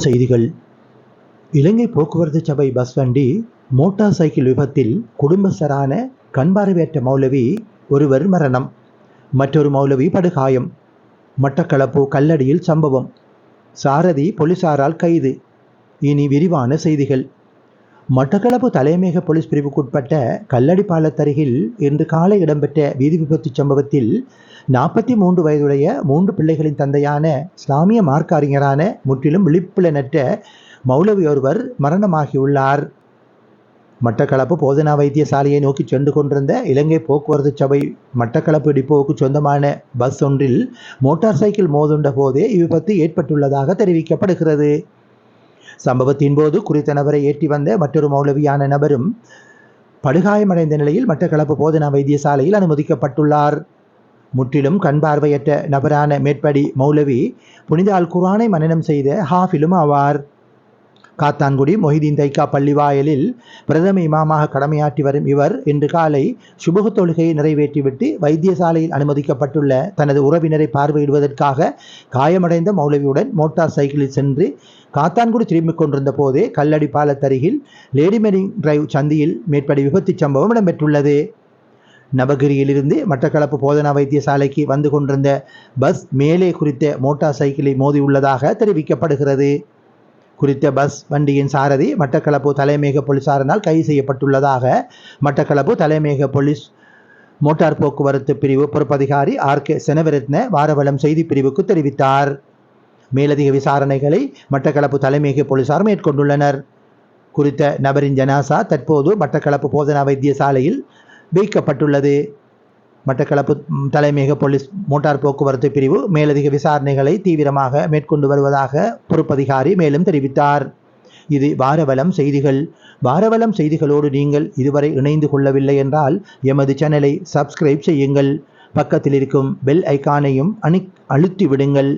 செய்திகள். இலங்கை போக்குவரத்து சபை பஸ் வண்டி மோட்டார் சைக்கிள் விபத்தில் குடும்பஸ்தரான கண்பார்வையற்ற மௌலவி ஒருவர் மரணம். மற்றொரு மௌலவி படுகாயம். மட்டக்களப்பு கல்லடியில் சம்பவம். சாரதி போலீசாரால் கைது. இனி விரிவான செய்திகள். மட்டக்களப்பு தலைமையக போலீஸ் பிரிவுக்குட்பட்ட கல்லடி பாலத்தருகில் இன்று காலை இடம்பெற்ற வீதி விபத்து சம்பவத்தில் நாற்பத்தி மூன்று வயதுடைய மூன்று பிள்ளைகளின் தந்தையான இஸ்லாமிய மார்க்க அறிஞரான முற்றிலும் விழிப்புலனற்ற மௌலவி ஒருவர் மரணமாகியுள்ளார். மட்டக்களப்பு போதனா வைத்தியசாலையை நோக்கி சென்று கொண்டிருந்த இலங்கை போக்குவரத்து சபை மட்டக்களப்பு டிப்போவுக்கு சொந்தமான பஸ் ஒன்றில் மோட்டார் சைக்கிள் மோதுண்ட போதே இவ்விபத்து ஏற்பட்டுள்ளதாக தெரிவிக்கப்படுகிறது. சம்பவத்தின் போது குறித்த நபரை ஏற்றி வந்த மற்றொரு மௌலவியான நபரும் படுகாயமடைந்த நிலையில் மட்டக்களப்பு போதனா வைத்தியசாலையில் அனுமதிக்கப்பட்டுள்ளார். முற்றிலும் கண் பார்வையற்ற நபரான மேற்படி மௌலவி புனித அல் குர்ஆனை மனனம் செய்த ஹாஃபிலும் ஆவார். காத்தான்குடி மொஹிதீன் தைக்கா பள்ளிவாயலில் பிரதம இமாமாக கடமையாற்றி வரும் இவர் இன்று காலை சுபுக தொழுகையை நிறைவேற்றிவிட்டு வைத்தியசாலையில் அனுமதிக்கப்பட்டுள்ள தனது உறவினரை பார்வையிடுவதற்காக காயமடைந்த மௌலவியுடன் மோட்டார் சைக்கிளில் சென்று காத்தான்குடி திரும்பிக் கொண்டிருந்த போதே கல்லடி பாலத்தருகில் லேடிமெரிங் டிரைவ் சந்தியில் மேற்படி விபத்துச் சம்பவம் இடம்பெற்றுள்ளது. நவகிரியிலிருந்து மட்டக்களப்பு போதனா வைத்தியசாலைக்கு வந்து கொண்டிருந்த பஸ் மேலே குறித்த மோட்டார் சைக்கிளை மோதியுள்ளதாக தெரிவிக்கப்படுகிறது. குறித்த பஸ் வண்டியின் சாரதி மட்டக்களப்பு தலைமையக போலீசாரினால் கைது செய்யப்பட்டுள்ளதாக மட்டக்களப்பு தலைமையக போலீஸ் மோட்டார் போக்குவரத்து பிரிவு பொறுப்பதிகாரி ஆர். கே. செனவிரத்ன வாரவளம் செய்தி பிரிவுக்கு தெரிவித்தார். மேலதிக விசாரணைகளை மட்டக்களப்பு தலைமையக போலீசார் மேற்கொண்டுள்ளனர். குறித்த நபரின் ஜனாசா தற்போது மட்டக்களப்பு போதனா வைத்தியசாலையில் வைக்கப்பட்டுள்ளது. மட்டக்களப்பு தலைமையக போலீஸ் மோட்டார் போக்குவரத்து பிரிவு மேலதிக விசாரணைகளை தீவிரமாக மேற்கொண்டு வருவதாக பொறுப்பதிகாரி மேலும் தெரிவித்தார். இது வாரவலம் செய்திகள். வாரவலம் செய்திகளோடு நீங்கள் இதுவரை இணைந்து கொள்ளவில்லை என்றால் எமது சேனலை சப்ஸ்கிரைப் செய்யுங்கள். பக்கத்தில் இருக்கும் பெல் ஐக்கானையும் அணி அழுத்தி விடுங்கள்